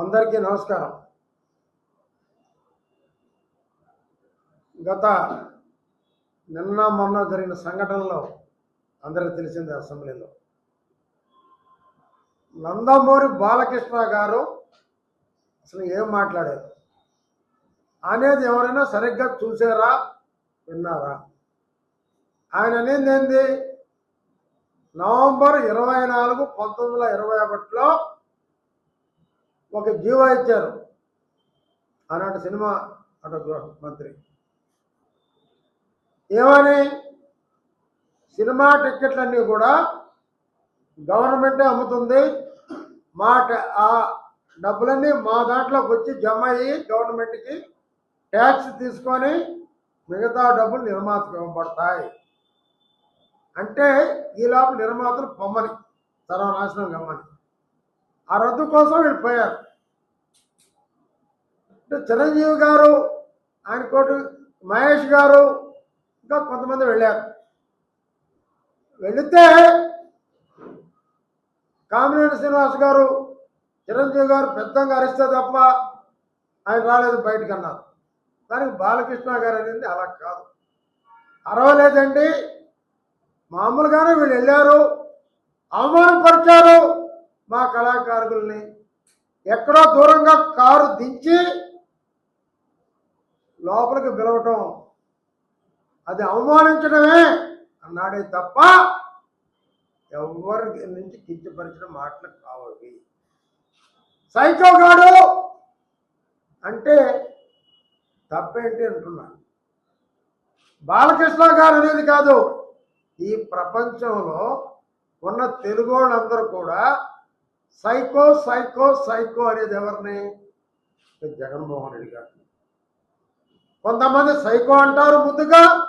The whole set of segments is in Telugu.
అందరికీ నమస్కారం. గత నిన్న మొన్న జరిగిన సంఘటనలో అందరికీ తెలిసింది అసెంబ్లీలో. నందమూరి బాలకృష్ణ గారు అసలు ఏం మాట్లాడారు? అనేది ఎవరైనా సరిగ్గా చూసారా? విన్నారా? ఆయన అనేది ఏంది? నవంబర్ ఇరవై నాలుగు పంతొమ్మిది వందల ఇరవై ఒకటిలో ఒక జీవో ఇచ్చారు. ఆనాటి సినిమా అటు గృహ మంత్రి. ఏమని? సినిమా టిక్కెట్లన్నీ కూడా గవర్నమెంటే అమ్ముతుంది. మా ఆ డబ్బులన్నీ మా దాంట్లోకి వచ్చి జమ అయ్యి గవర్నమెంట్కి ట్యాక్స్ తీసుకొని మిగతా డబ్బులు నిర్మాతకు ఇవ్వబడతాయి. అంటే ఈ లోపల నిర్మాతలు పొమ్మని సర్వనాశనం గమ్మని. ఆ రద్దు కోసం వీళ్ళు పోయారు. అంటే చిరంజీవి గారు ఆయన కోటి మహేష్ గారు ఇంకా కొంతమంది వెళ్ళారు. వెళితే కామినేని శ్రీనివాస్ గారు చిరంజీవి గారు పెద్దంగా అరిస్తే తప్ప ఆయన రాలేదు బయటకు అన్నారు దానికి బాలకృష్ణ గారు అనేది అలా కాదు. అరవలేదండి మామూలుగానే వీళ్ళు వెళ్ళారు అవమానపరిచారు మా కళాకారుల్ని. ఎక్కడో దూరంగా కారు దించి లోపలికి పిలవటం. అది అవమానించడమే అన్నాడే తప్ప ఎవరి నుంచి కించపరిచిన మాటలు కావవి. సైకో గాడు అంటే తప్పేంటి అంటున్నాను బాలకృష్ణ గారు అనేది కాదు ఈ ప్రపంచంలో ఉన్న తెలుగు వాళ్ళందరూ కూడా సైకో సైకో సైకో అనేది ఎవరిని? జగన్మోహన్ రెడ్డి గారు కొంతమంది సైకో అంటారు ముద్దుగా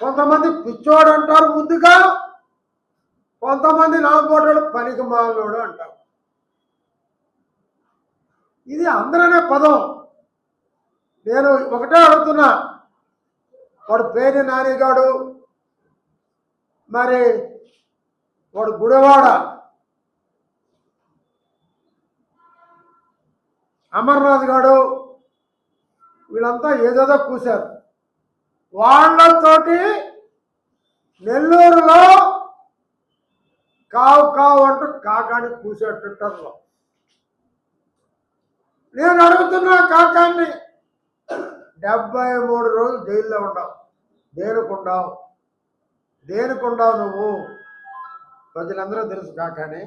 కొంతమంది పిచ్చోడు అంటారు ముద్దుగా కొంతమంది నాపోటాడు పనికి మాలోడు అంటారు. ఇది అందరనే పదం. నేను ఒకటే అడుగుతున్నా. వాడు పేరు నానిగాడు. మరి వాడు గుడివాడ. అమర్నాథ్ గాడు. వీళ్ళంతా ఏదేదో కూశారు. వాళ్ళతోటి నెల్లూరులో కావు కావు అంటూ కాకాని కూసాడు ట్విట్టర్లో నేను అడుగుతున్నా కాకాన్ని డెబ్బై మూడు రోజులు జైల్లో ఉండవు దేనికుండావు? దేనికుండావు నువ్వు? ప్రజలందరూ తెలుసు కాకాని.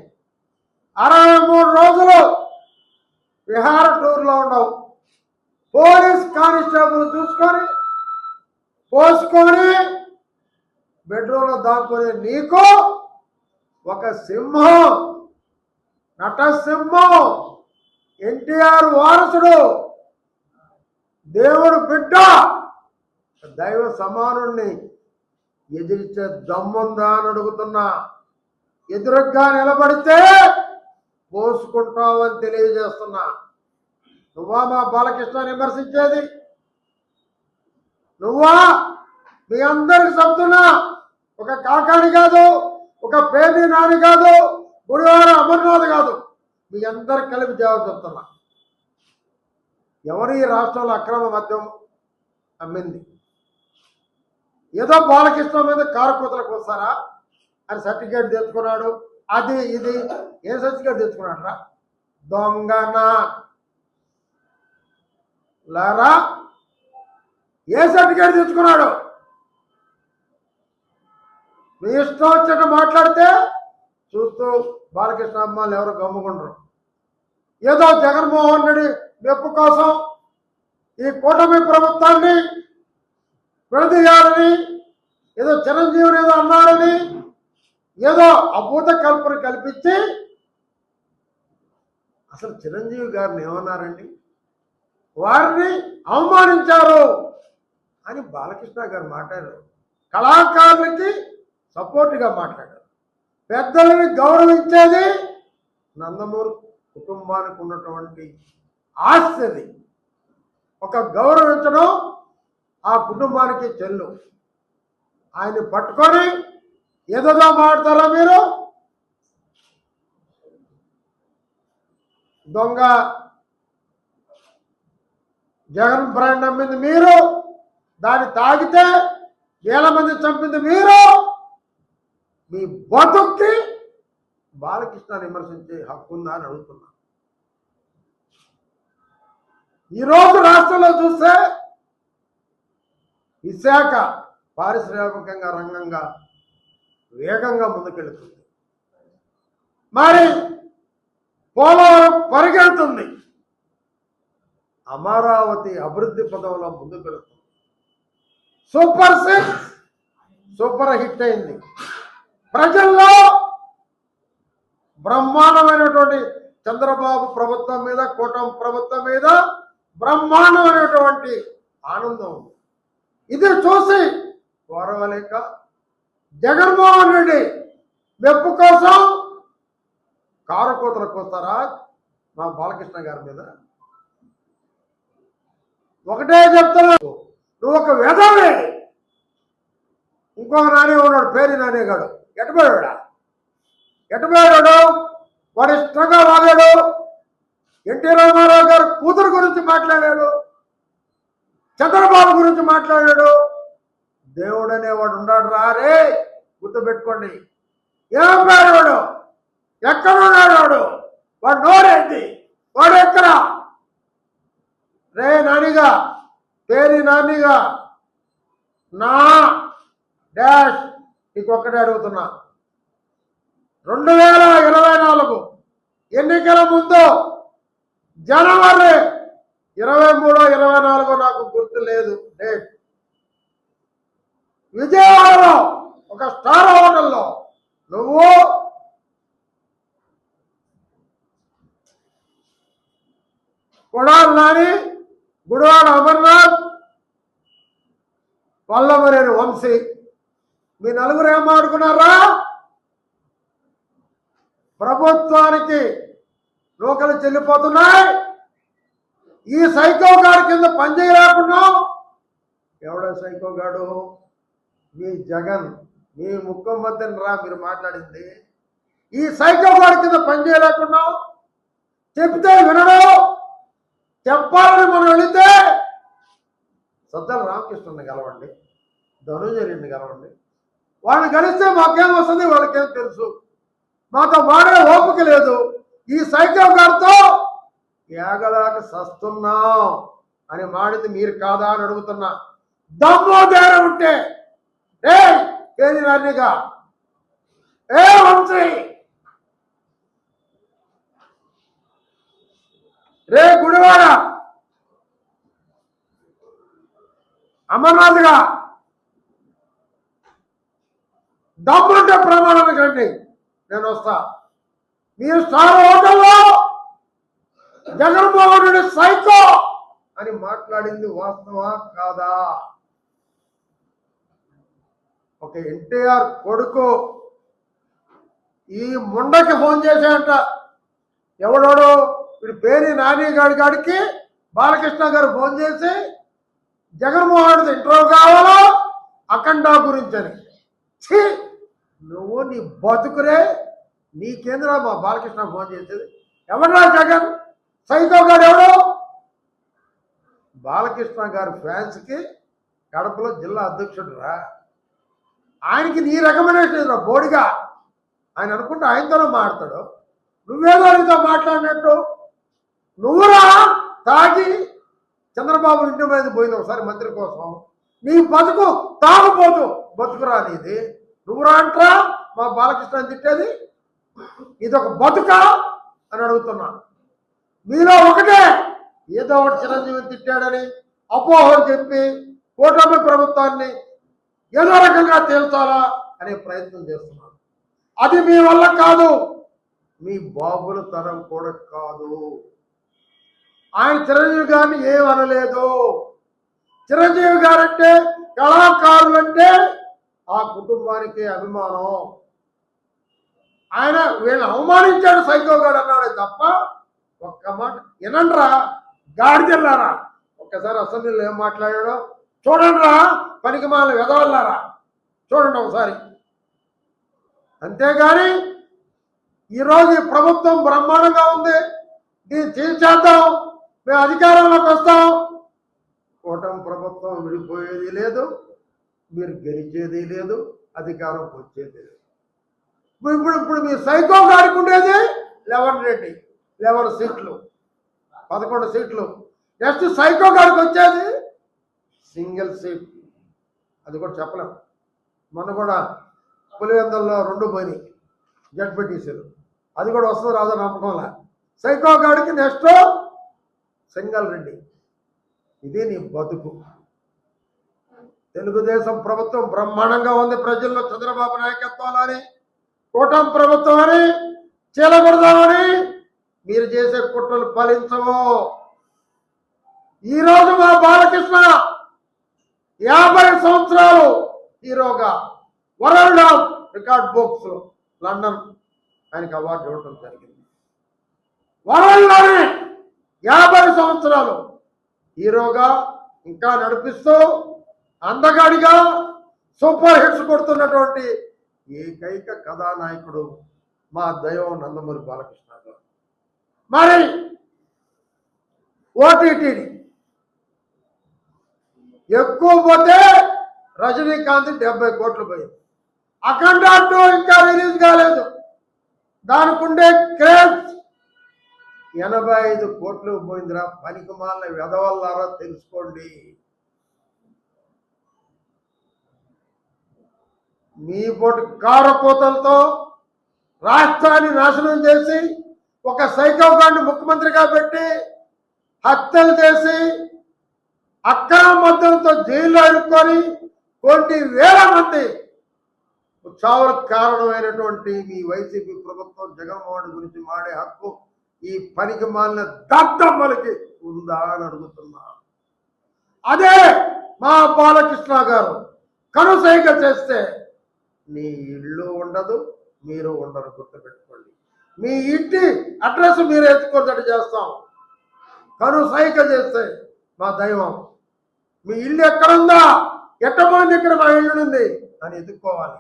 అరవై మూడు రోజులు విహార టూర్లో ఉండవు పోలీస్ కానిస్టేబుల్ చూసుకొని పోసుకొని బెడ్రూమ్లో దాక్కునే నీకు ఒక సింహం నటసింహం ఎన్టీఆర్ వారసుడు దేవుడు బిడ్డ దైవ సమానుణ్ణి ఎదిరించే దమ్ముందా అని అడుగుతున్నా. ఎదురుగ్గా నిలబడితే పోసుకుంటావని తెలియజేస్తున్నా. నువ్వా మా బాలకృష్ణ విమర్శించేది? నువ్వా? మీ అందరికి చెప్తున్నా. ఒక కాకాని కాదు ఒక పేర్ని నాని కాదు గుడివాడ అమర్నాథ్ కాదు. మీ అందరు కలిపి జవాబు చెప్తున్నా. ఎవరు ఈ రాష్ట్రంలో అక్రమ మద్యం అమ్మింది? ఏదో బాలకృష్ణ మీద కారకూతలకు వస్తారా అని సర్టిఫికేట్ తెచ్చుకున్నాడు. అది ఇది ఏ సర్టిఫికేట్ తెచ్చుకున్నాడు రా దొంగనా? లారా ఏ సర్టిఫికేట్ తెచ్చుకున్నాడు? మీ ఇష్టం వచ్చినట్టు మాట్లాడితే చూస్తూ బాలకృష్ణ అమ్మాయిలు ఎవరు గమ్ముకుంటారు ఏదో జగన్మోహన్ రెడ్డి మెప్పు కోసం ఈ కూటమి ప్రభుత్వాన్ని విడదీయాలని ఏదో చిరంజీవిని ఏదో అన్నారని ఏదో అభూత కల్పన కల్పించి అసలు చిరంజీవి గారిని ఏమన్నారండి? వారిని అవమానించారు అని బాలకృష్ణ గారు మాట్లాడారు. కళాకారులకి సపోర్ట్గా మాట్లాడారు. పెద్దలని గౌరవించేది నందమూరి కుటుంబానికి ఉన్నటువంటి ఆస్తి ఒక గౌరవించడం ఆ కుటుంబానికి చెల్లు. ఆయన పట్టుకొని ఏదోదో మాడతారా మీరు? దొంగ జగన్ బ్రాండ్ అమ్మింది మీరు. దాన్ని తాగితే వేల మంది చంపింది మీరు. మీ బతుక్కి బాలకృష్ణ విమర్శించే హక్కు ఉందా అని అడుగుతున్నా. ఈరోజు రాష్ట్రంలో చూస్తే విశాఖ పారిశ్రామికంగా రంగంగా వేగంగా ముందుకెళ్తుంది. మరి పోలవరం పరిగెడుతుంది. అమరావతి అభివృద్ధి పదంలో పెడుతుంది సూపర్ సిక్స్! సూపర్ హిట్ అయింది. ప్రజల్లో బ్రహ్మాండమైనటువంటి చంద్రబాబు ప్రభుత్వం మీద కూటమి ప్రభుత్వం మీద బ్రహ్మాండమైనటువంటి ఆనందం ఉంది. ఇది చూసి గౌరవలేక జగన్మోహన్ రెడ్డి మెప్పు కోసం కారు కూతలకు వస్తారా? మా బాలకృష్ణ గారి మీద ఒకటే చెప్తున్నావు నువ్వు ఒక వెధవే ఇంకొక నాని ఉన్నాడు పేరు నానేగాడు. ఎటుపోయాడా ఎటుపోయాడు వాడు ఇష్టంగా వాగాడు ఎన్టీ రామారావు గారు కూతురు గురించి మాట్లాడాడు. చంద్రబాబు గురించి మాట్లాడాడు. దేవుడు అనేవాడు ఉన్నాడు రారే గుర్తుపెట్టుకోండి. ఏం పేరు వాడు ఎక్కడ ఉన్నాడు వాడు? వాడు నోరేంటి? వాడు ఎక్కడా? రే నానిగా తేరి నానిగా. నా డాష్ ఇంకొకటి అడుగుతున్నా. రెండు వేల ఇరవై నాలుగు ఎన్నికల ముందు జనవరి ఇరవై మూడో ఇరవై నాలుగో నాకు గుర్తు లేదు. డేట్ విజయవాడలో ఒక స్టార్ హోటల్లో నువ్వు కొడాలి నాని గుడివాడ అమర్నాథ్ వల్లమరేని వంశీ. మీ నలుగురు ఏం ఆడుకున్నారా? ప్రభుత్వానికి నూకలు చెల్లిపోతున్నాయి. ఈ సైకో గాడి కింద పనిచేయలేకుండా ఎవడో సైకో గాడు? మీ జగన్ మీ ముఖ్యమంత్రిని రా మీరు మాట్లాడింది. ఈ సైకో గాడి కింద పనిచేయలేకుండా చెప్తే వినడం. చెప్పాలని మనం వెళితే సద్దల రామకృష్ణుని కలవండి ధనుంజయుడిని కలవండి. వాళ్ళని కలిస్తే మాకేం వస్తుంది? వాళ్ళకేం తెలుసు? మాతో వాడే ఓపిక లేదు. ఈ సైకో గారితో ఏగలాక సస్తున్నాం అని మాడితే మీరు కాదా అని అడుగుతున్నా. దమ్ము ధైర్యం ఉంటే ఏ ఏది నాన్నగా ఏ వంశీ! రే గుడివాడ. అమర్నాథ్గా. డబ్బులుంటే ప్రమాణం కండి నేను వస్తా. మీరు స్టార్ హోటల్లో జగన్మోహన్ రెడ్డి సైకో అని మాట్లాడింది వాస్తవా కాదా? ఒక ఎన్టీఆర్ కొడుకు ఈ ముండకి ఫోన్ చేశాడంట. ఎవడోడు? వీడి పేరు నాని గాడి గాడికి బాలకృష్ణ గారు ఫోన్ చేసి జగన్మోహన్ ఇంటర్వ్యూ కావాలో? అఖండ గురించి అని ఛీ! నువ్వు నీ బతుకురే నీ కేంద్ర మా బాలకృష్ణ ఫోన్ చేసేది. ఎవరా జగన్? సైకో గారు ఎవడు? బాలకృష్ణ గారి ఫ్యాన్స్కి కడపలో జిల్లా అధ్యక్షుడు రా ఆయనకి నీ రికమెండేషన్ రా బోడిగా? ఆయన అనుకుంటే ఆయనతోనే మాట్లాడు నువ్వేదో ఆయనతో మాట్లాడినట్టు. నువ్వురా తాగి చంద్రబాబు ఇంటి మీద పోయింది ఒకసారి మంత్రి కోసం. నీ బతుకు తాగుపోదు బతుకురా నీది. నువ్వురా అంటరా? మా బాలకృష్ణ తిట్టేది. ఇది ఒక బతుక అని అడుగుతున్నాను మీలో ఒకటే ఏదో ఒకటి చిరంజీవి తిట్టాడని అపోహలు చెప్పి కూటమి ప్రభుత్వాన్ని ఏదో రకంగా తేల్చాలా అనే ప్రయత్నం చేస్తున్నాను. అది మీ వల్ల కాదు. మీ బాబుల తరం కూడా కాదు. ఆయన చిరంజీవి గారిని ఏమనలేదు చిరంజీవి గారంటే కళాకారులంటే ఆ కుటుంబానికి అభిమానం. ఆయన వీళ్ళని అవమానించాడు సైకో గారు అన్నాడే తప్ప ఒక్క మాట వినండిరా. గాడిదెళ్ళారా ఒక్కసారి అసెంబ్లీలో ఏం మాట్లాడాడో చూడండిరా. పనికి మాల వెదవల్లారా చూడండి ఒకసారి. అంతేగాని ఈరోజు ఈ ప్రభుత్వం బ్రహ్మాండంగా ఉంది. దీన్ని తీర్చేద్దాం. మేము అధికారంలోకి వస్తాం. కూటమి ప్రభుత్వం విడిపోయేది లేదు. మీరు గెలిచేది లేదు. అధికారంకి వచ్చేది లేదు. ఇప్పుడు ఇప్పుడు మీరు సైకో గాడికి ఉండేది లెవెన్ రెడ్డి లెవెన్ సీట్లు పదకొండు సీట్లు. నెక్స్ట్ సైకో గారికి వచ్చేది సింగిల్ సీట్. అది కూడా చెప్పలేం. మొన్న కూడా పులివెందల్లో రెండు పోయినాయి జడ్పీటీసీలు. అది కూడా వస్తుంది రాదో నమ్మకంలా. సైకో గారికి నెక్స్ట్ సింగల్ రెడ్డి. ఇది నీ బతుకు. తెలుగుదేశం ప్రభుత్వం బ్రహ్మాండంగా ఉంది. ప్రజల్లో చంద్రబాబు నాయకత్వాలని అని కూటమి ప్రభుత్వం అని చీలబడదామని మీరు చేసే కుట్రలు ఫలించవు. ఈరోజు మా బాలకృష్ణ యాభై సంవత్సరాలు హీరోగా world of record books London ఆయనకి అవార్డు ఇవ్వడం జరిగింది. వరల్డ్లోనే యాభై సంవత్సరాలు. హీరోగా ఇంకా నడిపిస్తూ అందగాడిగా సూపర్ హిట్స్ కొడుతున్నటువంటి ఏకైక కథానాయకుడు మా దైవం నందమూరి బాలకృష్ణ గారు. మరి ఓటీటీని ఎక్కువ పోతే రజనీకాంత్ డెబ్బై కోట్లు పోయింది. అఖండ ఇంకా రిలీజ్ కాలేదు. దానికి ఉండే క్రేజ్ ఎనభై ఐదు కోట్లు పోయిందిరా. పనికిమాలిన వెదవల్లారా తెలుసుకోండి. మీ పొట్టు కారకోతలతో రాష్ట్రాన్ని నాశనం చేసి ఒక సైకో ముఖ్యమంత్రిగా పెట్టి హత్యలు చేసి అక్రమ మద్యంతో జైల్లో ఇరుక్కొని కొన్ని వేల మంది చావులకు కారణమైనటువంటి మీ వైసీపీ ప్రభుత్వం జగన్మోహన్ గురించి మాడే హక్కు ఈ పనికి మాలిన దద్దమ్మలకి ఉందా అని అడుగుతున్నా. అదే మా బాలకృష్ణ గారు కనుసైగ చేస్తే నీ ఇల్లు ఉండదు మీరు ఉండరు గుర్తుపెట్టుకోండి. మీ ఇంటి అడ్రస్ మీరు ఎత్తుకున్నట్టు చేస్తాం. కనుసైగ చేస్తే మా దైవం. మీ ఇల్లు ఎక్కడుందా ఎట్టమంది ఇక్కడ మా ఇల్లు ఉంది అని ఎదుర్కోవాలి